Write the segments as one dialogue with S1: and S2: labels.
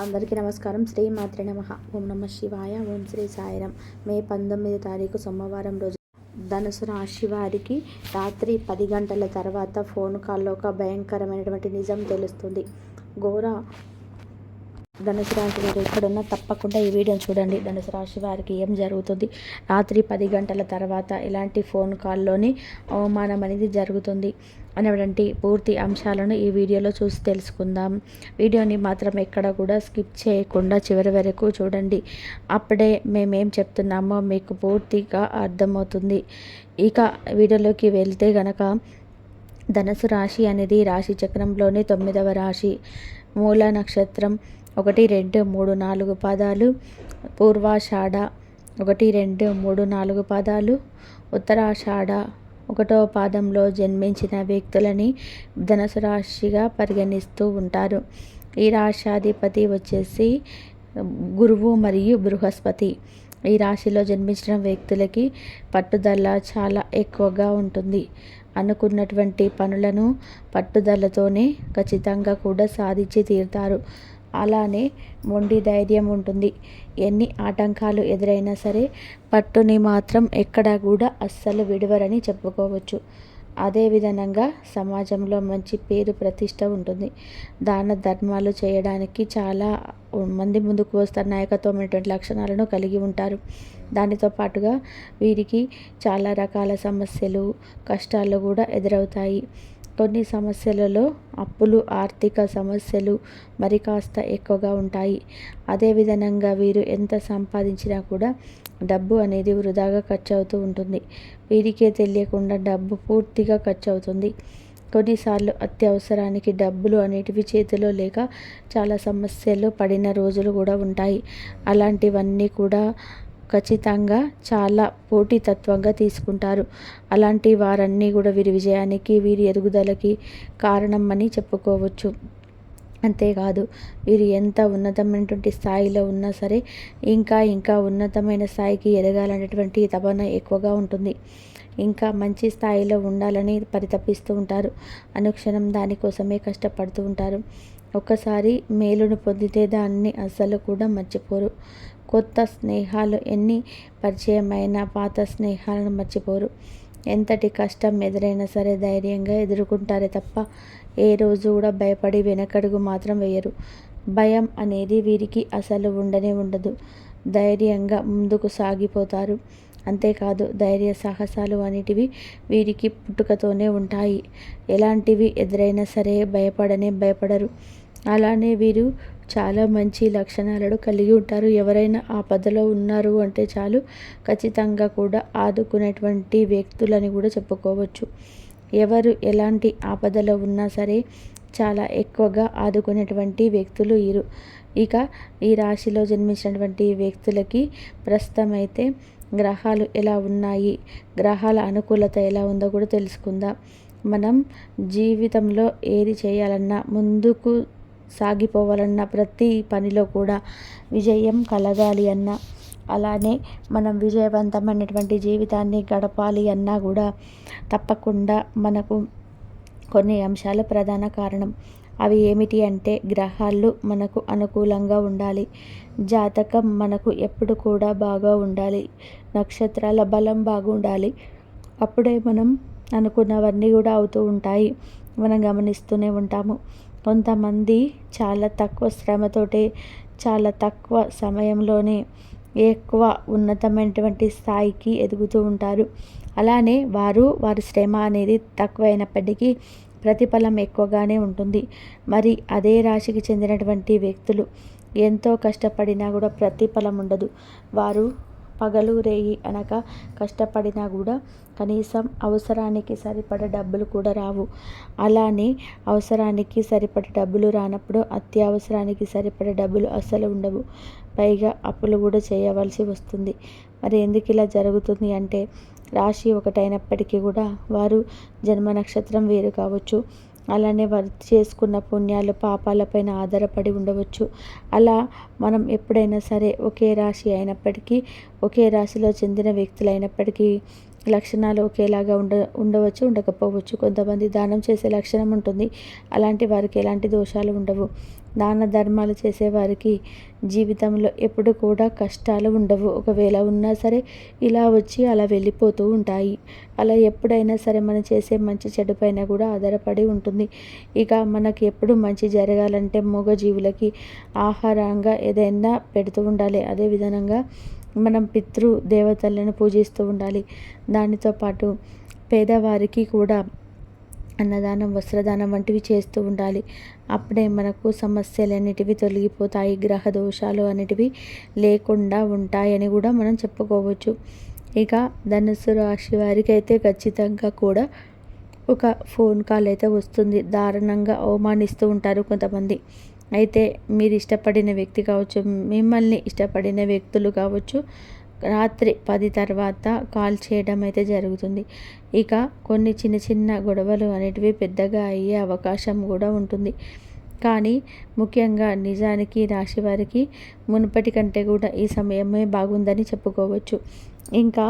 S1: అందరికీ నమస్కారం. శ్రీ మాత్రే నమ. ఓం నమ శివాయ. ఓం శ్రీ సాయిరం మే పంతొమ్మిది తారీఖు సోమవారం రోజు. ధనుసు రాశి వారికి రాత్రి పది గంటల తర్వాత ఫోన్ కాల్లో ఒక భయంకరమైనటువంటి నిజం తెలుస్తుంది. ఘోర ధనుసు రాశి వారు ఎక్కడున్నా తప్పకుండా ఈ వీడియోని చూడండి. ధనుసు రాశి వారికి ఏం జరుగుతుంది? రాత్రి పది గంటల తర్వాత ఇలాంటి ఫోన్ కాల్లోని అవమానం అనేది జరుగుతుంది అనేటువంటి పూర్తి అంశాలను ఈ వీడియోలో చూసి తెలుసుకుందాం. వీడియోని మాత్రం ఎక్కడ కూడా స్కిప్ చేయకుండా చివరి వరకు చూడండి. అప్పుడే మేమేం చెప్తున్నామో మీకు పూర్తిగా అర్థమవుతుంది. ఇక వీడియోలోకి వెళ్తే గనక ధనుసు రాశి అనేది రాశి చక్రంలోని తొమ్మిదవ రాశి. మూల నక్షత్రం ఒకటి రెండు మూడు నాలుగు పాదాలు పూర్వాషాఢ ఒకటి రెండు మూడు నాలుగు పాదాలు ఉత్తరాషాఢ ఒకటో పాదంలో జన్మించిన వ్యక్తులని ధనుసు రాశిగా పరిగణిస్తూ ఉంటారు. ఈ రాశాధిపతి వచ్చేసి గురువు మరియు బృహస్పతి. ఈ రాశిలో జన్మించిన వ్యక్తులకి పట్టుదల చాలా ఎక్కువగా ఉంటుంది. అనుకున్నటువంటి పనులను పట్టుదలతోనే ఖచ్చితంగా కూడా సాధించి తీరుతారు. అలానే మొండి ధైర్యం ఉంటుంది. ఎన్ని ఆటంకాలు ఎదురైనా సరే పట్టుని మాత్రం ఎక్కడా కూడా అస్సలు విడవరని చెప్పుకోవచ్చు. అదే విధంగా సమాజంలో మంచి పేరు ప్రతిష్ట ఉంటుంది. దాన ధర్మాలు చేయడానికి చాలా మంది ముందుకు వస్తారు. నాయకత్వమైనటువంటి లక్షణాలను కలిగి ఉంటారు. దానితో పాటుగా వీరికి చాలా రకాల సమస్యలు కష్టాలు కూడా ఎదురవుతాయి. కొన్ని సమస్యలలో అప్పులు ఆర్థిక సమస్యలు మరి కాస్త ఎక్కువగా ఉంటాయి. అదేవిధంగా వీరు ఎంత సంపాదించినా కూడా డబ్బు అనేది వృధాగా ఖర్చు అవుతూ ఉంటుంది. వీరికే తెలియకుండా డబ్బు పూర్తిగా ఖర్చు అవుతుంది కొన్నిసార్లు అత్యవసరానికి డబ్బులు అనేటివి చేతిలో లేక చాలా సమస్యలు పడిన రోజులు కూడా ఉంటాయి. అలాంటివన్నీ కూడా ఖచ్చితంగా చాలా పోటీతత్వంగా తీసుకుంటారు. అలాంటి వారన్నీ కూడా వీరి విజయానికి వీరి ఎదుగుదలకి కారణం అని చెప్పుకోవచ్చు. అంతేకాదు వీరు ఎంత ఉన్నతమైనటువంటి స్థాయిలో ఉన్నా సరే ఇంకా ఇంకా ఉన్నతమైన స్థాయికి ఎదగాలనేటువంటి తపన ఎక్కువగా ఉంటుంది. ఇంకా మంచి స్థాయిలో ఉండాలని పరితపిస్తూ ఉంటారు. అనుక్షణం దానికోసమే కష్టపడుతూ ఉంటారు. ఒక్కసారి మేలును పొందితే దాన్ని అస్సలు కూడా మర్చిపోరు. కొత్త స్నేహాలు ఎన్ని పరిచయమైన పాత స్నేహాలను మర్చిపోరు. ఎంతటి కష్టం ఎదురైనా సరే ధైర్యంగా ఎదుర్కొంటారే తప్ప ఏ రోజు కూడా భయపడి వెనకడుగు మాత్రం వేయరు. భయం అనేది వీరికి అసలు ఉండనే ఉండదు. ధైర్యంగా ముందుకు సాగిపోతారు. అంతేకాదు ధైర్య సాహసాలు అనేటివి వీరికి పుట్టుకతోనే ఉంటాయి. ఎలాంటివి ఎదురైనా సరే భయపడనే భయపడరు. అలానే వీరు చాలా మంచి లక్షణాలను కలిగి ఉంటారు. ఎవరైనా ఆపదలో ఉన్నారు అంటే చాలు ఖచ్చితంగా కూడా ఆదుకునేటువంటి వ్యక్తులని కూడా చెప్పుకోవచ్చు. ఎవరు ఎలాంటి ఆపదలో ఉన్నా సరే చాలా ఎక్కువగా ఆదుకునేటువంటి వ్యక్తులు వీరు ఇక ఈ రాశిలో జన్మించినటువంటి వ్యక్తులకి ప్రస్తుతం అయితే గ్రహాలు ఎలా ఉన్నాయి? గ్రహాల అనుకూలత ఎలా ఉందో కూడా తెలుసుకుందాం. మనం జీవితంలో ఏది చేయాలన్నా ముందుకు సాగిపోవాలన్న ప్రతి పనిలో కూడా విజయం కలగాలి అన్న. అలానే మనం విజయవంతమైనటువంటి జీవితాన్ని గడపాలి అన్నా కూడా తప్పకుండా మనకు కొన్ని అంశాలు ప్రధాన కారణం. అవి ఏమిటి అంటే గ్రహాలు మనకు అనుకూలంగా ఉండాలి. జాతకం మనకు ఎప్పుడు కూడా బాగా ఉండాలి. నక్షత్రాల బలం బాగుండాలి. అప్పుడే మనం అనుకున్నవన్నీ కూడా అవుతూ ఉంటాయి. మనం గమనిస్తూనే ఉంటాము. కొంతమంది చాలా తక్కువ శ్రమతోటే చాలా తక్కువ సమయంలోనే ఎక్కువ ఉన్నతమైనటువంటి స్థాయికి ఎదుగుతూ ఉంటారు. అలానే వారు వారి శ్రమ అనేది తక్కువైనప్పటికీ ప్రతిఫలం ఎక్కువగానే ఉంటుంది. మరి అదే రాశికి చెందినటువంటి వ్యక్తులు ఎంతో కష్టపడినా కూడా ప్రతిఫలం ఉండదు. వారు పగలు రేయి అనక కష్టపడినా కూడా కనీసం అవసరానికి సరిపడ డబ్బులు కూడా రావు. అలానే అవసరానికి సరిపడ డబ్బులు రానప్పుడు అత్యవసరానికి సరిపడ డబ్బులు అస్సలు ఉండవు. పైగా అప్పులు కూడా చేయవలసి వస్తుంది. మరి ఎందుకు ఇలా జరుగుతుంది అంటే రాశి ఒకటైనప్పటికీ కూడా వారు జన్మ నక్షత్రం వేరు కావచ్చు. అలానే వారు చేసుకున్న పుణ్యాలు పాపాలపైన ఆధారపడి ఉండవచ్చు. అలా మనం ఎప్పుడైనా సరే ఒకే రాశి అయినప్పటికీ ఒకే రాశిలో చెందిన వ్యక్తులు అయినప్పటికీ లక్షణాలు ఒకేలాగా ఉండ ఉండవచ్చు ఉండకపోవచ్చు. కొంతమంది దానం చేసే లక్షణం ఉంటుంది. అలాంటి వారికి ఎలాంటి దోషాలు ఉండవు. దాన ధర్మాలు చేసేవారికి జీవితంలో ఎప్పుడు కూడా కష్టాలు ఉండవు. ఒకవేళ ఉన్నా సరే ఇలా వచ్చి అలా వెళ్ళిపోతూ ఉంటాయి. అలా ఎప్పుడైనా సరే మనం చేసే మంచి చెడు పైన కూడా ఆధారపడి ఉంటుంది. ఇక మనకి ఎప్పుడు మంచి జరగాలంటే మూగజీవులకి ఆహారంగా ఏదైనా పెడుతూ ఉండాలి. అదే విధంగా మనం పితృ దేవతలను పూజిస్తూ ఉండాలి. దానితో పాటు పేదవారికి కూడా అన్నదానం వస్త్రదానం వంటివి చేస్తూ ఉండాలి. అప్పుడే మనకు సమస్యలు అనేటివి తొలగిపోతాయి. గ్రహ దోషాలు అనేటివి లేకుండా ఉంటాయని కూడా మనం చెప్పుకోవచ్చు. ఇక ధనుసు రాశి వారికి అయితే ఖచ్చితంగా కూడా ఒక ఫోన్ కాల్ అయితే వస్తుంది. దారుణంగా అవమానిస్తూ ఉంటారు కొంతమంది. అయితే మీరు ఇష్టపడిన వ్యక్తి కావచ్చు మిమ్మల్ని ఇష్టపడిన వ్యక్తులు కావచ్చు రాత్రి పది తర్వాత కాల్ చేయడం అయితే జరుగుతుంది. ఇక కొన్ని చిన్న చిన్న గొడవలు అనేటివి పెద్దగా అయ్యే అవకాశం కూడా ఉంటుంది. కానీ ముఖ్యంగా నిజానికి రాశి వారికి మునుపటి కంటే కూడా ఈ సమయమే బాగుందని చెప్పుకోవచ్చు. ఇంకా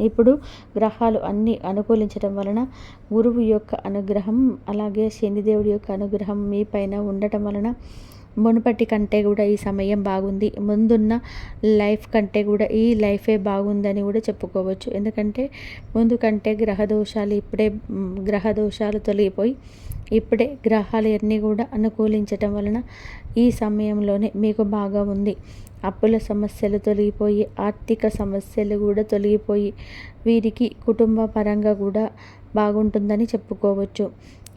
S1: ఇప్పుడు గ్రహాలు అన్నీ అనుకూలించడం వలన గురువు యొక్క అనుగ్రహం అలాగే శనిదేవుడి యొక్క అనుగ్రహం మీ పైన ఉండటం వలన మునుపటి కంటే కూడా ఈ సమయం బాగుంది. ముందున్న లైఫ్ కంటే కూడా ఈ లైఫే బాగుందని కూడా చెప్పుకోవచ్చు. ఎందుకంటే ముందు కంటే గ్రహ దోషాలు ఇప్పుడే గ్రహ దోషాలు తొలగిపోయి ఇప్పుడే గ్రహాలు అన్నీ కూడా అనుకూలించటం వలన ఈ సమయంలోనే మీకు బాగా ఉంది. అప్పుల సమస్యలు తొలగిపోయి ఆర్థిక సమస్యలు కూడా తొలగిపోయి వీరికి కుటుంబ పరంగా కూడా బాగుంటుందని చెప్పుకోవచ్చు.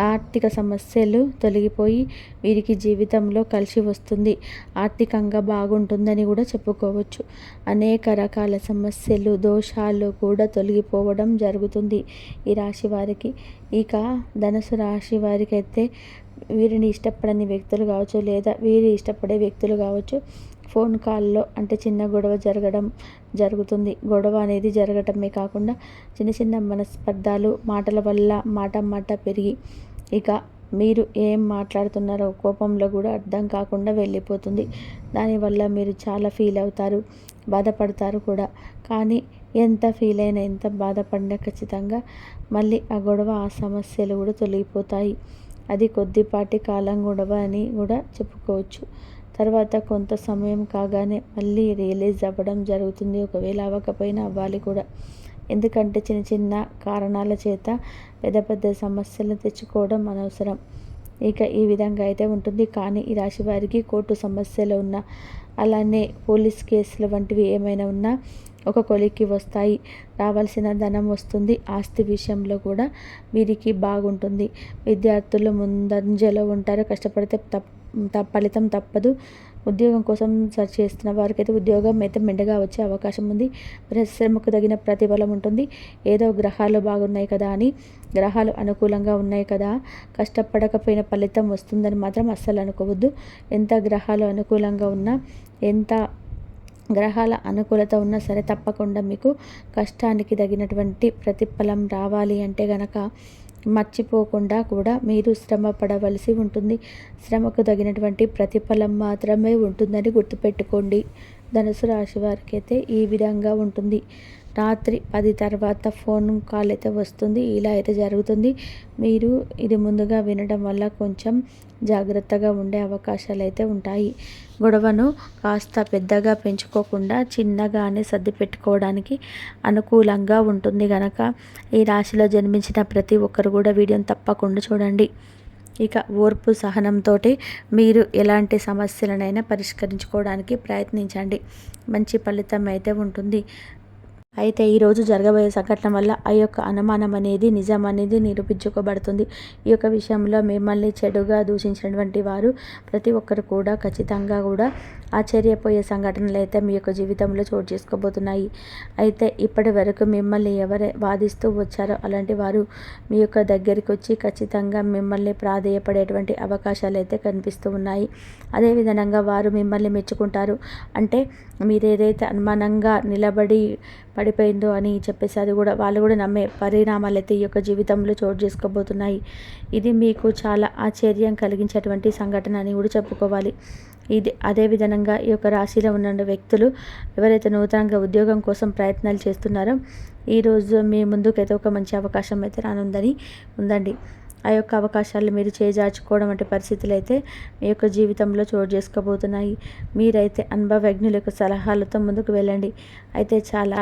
S1: ఆర్థిక సమస్యలు తొలగిపోయి వీరికి జీవితంలో కలిసి వస్తుంది ఆర్థికంగా బాగుంటుందని కూడా చెప్పుకోవచ్చు. అనేక రకాల సమస్యలు దోషాలు కూడా తొలగిపోవడం జరుగుతుంది ఈ రాశి వారికి. ఇక ధనుసు రాశి వారికి అయితే వీరిని ఇష్టపడని వ్యక్తులు కావచ్చు లేదా వీరి ఇష్టపడే వ్యక్తులు కావచ్చు ఫోన్ కాల్లో అంటే చిన్న గొడవ జరగడం జరుగుతుంది. గొడవ అనేది జరగటమే కాకుండా చిన్న చిన్న మనస్పర్ధాలు మాటల వల్ల మాట మాట పెరిగి ఇక మీరు ఏం మాట్లాడుతున్నారో కోపంలో కూడా అర్థం కాకుండా వెళ్ళిపోతుంది. దానివల్ల మీరు చాలా ఫీల్ అవుతారు బాధపడతారు కూడా. కానీ ఎంత ఫీల్ అయినా ఎంత బాధపడినా ఖచ్చితంగా మళ్ళీ ఆ గొడవ ఆ సమస్యలు కూడా తొలగిపోతాయి. అది కొద్దిపాటి కాలం గొడవ అని కూడా చెప్పుకోవచ్చు. తర్వాత కొంత సమయం కాగానే మళ్ళీ రియలైజ్ అవ్వడం జరుగుతుంది. ఒకవేళ అవ్వకపోయినా అవ్వాలి కూడా. ఎందుకంటే చిన్న చిన్న కారణాల చేత పెద్ద పెద్ద సమస్యలు తెచ్చుకోవడం అనవసరం. ఇక ఈ విధంగా అయితే ఉంటుంది. కానీ ఈ రాశి వారికి కోర్టు సమస్యలు ఉన్న అలానే పోలీస్ కేసులు వంటివి ఏమైనా ఉన్నా ఒక కొలిక్కి వస్తాయి. రావాల్సిన ధనం వస్తుంది. ఆస్తి విషయంలో కూడా వీరికి బాగుంటుంది. విద్యార్థులు ముందంజలో ఉంటారు. కష్టపడితే తప్ప ఫలితం తప్పదు. ఉద్యోగం కోసం సెర్చ్ చేస్తున్న వారికైతే ఉద్యోగం అయితే మెండగా వచ్చే అవకాశం ఉంది. పరిశ్రమకు తగిన ప్రతిఫలం ఉంటుంది. ఏదో గ్రహాలు బాగున్నాయి కదా అని గ్రహాలు అనుకూలంగా ఉన్నాయి కదా కష్టపడకపోయిన ఫలితం వస్తుందని మాత్రం అస్సలు అనుకోవద్దు. ఎంత గ్రహాలు అనుకూలంగా ఉన్నా ఎంత గ్రహాల అనుకూలత ఉన్నా సరే తప్పకుండా మీకు కష్టానికి తగినటువంటి ప్రతిఫలం రావాలి అంటే గనక మర్చిపోకుండా కూడా మీరు శ్రమ పడవలసి ఉంటుంది. శ్రమకు తగినటువంటి ప్రతిఫలం మాత్రమే ఉంటుందని గుర్తుపెట్టుకోండి. ధనుసు రాశి వారికి అయితే ఈ విధంగా ఉంటుంది. రాత్రి పది తర్వాత ఫోన్ కాల్ అయితే వస్తుంది. ఇలా అయితే జరుగుతుంది. మీరు ఇది ముందుగా వినడం వల్ల కొంచెం జాగ్రత్తగా ఉండే అవకాశాలు అయితే ఉంటాయి. గొడవను కాస్త పెద్దగా పెంచుకోకుండా చిన్నగానే సర్ది పెట్టుకోవడానికి అనుకూలంగా ఉంటుంది కనుక ఈ రాశిలో జన్మించిన ప్రతి ఒక్కరు కూడా వీడియోని తప్పకుండా చూడండి. ఇక ఓర్పు సహనంతో మీరు ఎలాంటి సమస్యలనైనా పరిష్కరించుకోవడానికి ప్రయత్నించండి. మంచి ఫలితం అయితే ఉంటుంది. అయితే ఈరోజు జరగబోయే సంఘటన వల్ల ఆ యొక్క అనుమానం అనేది నిజం అనేది నిరూపించుకోబడుతుంది. ఈ యొక్క విషయంలో మిమ్మల్ని చెడుగా దూషించినటువంటి వారు ప్రతి ఒక్కరు కూడా ఖచ్చితంగా కూడా ఆశ్చర్యపోయే సంఘటనలు అయితే మీ యొక్క జీవితంలో చోటు చేసుకోబోతున్నాయి. అయితే ఇప్పటి వరకు మిమ్మల్ని ఎవరు వాదిస్తూ వచ్చారో అలాంటి వారు మీ యొక్క దగ్గరికి వచ్చి ఖచ్చితంగా మిమ్మల్ని ప్రాధేయపడేటువంటి అవకాశాలు అయితే కనిపిస్తూ ఉన్నాయి. అదేవిధంగా వారు మిమ్మల్ని మెచ్చుకుంటారు. అంటే మీరు ఏదైతే అనుమానంగా నిలబడి పడిపోయిందో అని చెప్పేసి అది కూడా వాళ్ళు కూడా నమ్మే పరిణామాలు అయితే ఈ యొక్క జీవితంలో చోటు చేసుకోబోతున్నాయి. ఇది మీకు చాలా ఆశ్చర్యం కలిగించేటువంటి సంఘటన అని కూడా చెప్పుకోవాలి. ఇది అదే విధంగా ఈ యొక్క రాశిలో ఉన్న వ్యక్తులు ఎవరైతే నూతనంగా ఉద్యోగం కోసం ప్రయత్నాలు చేస్తున్నారో ఈరోజు మీ ముందుకైతే ఒక మంచి అవకాశం అయితే రానుందని ఉందండి. ఆ యొక్క అవకాశాలు మీరు చేజార్చుకోవడం వంటి పరిస్థితులు అయితే మీ యొక్క జీవితంలో చోటు చేసుకోబోతున్నాయి. మీరైతే అనుభవజ్ఞుల యొక్క సలహాలతో ముందుకు వెళ్ళండి. అయితే చాలా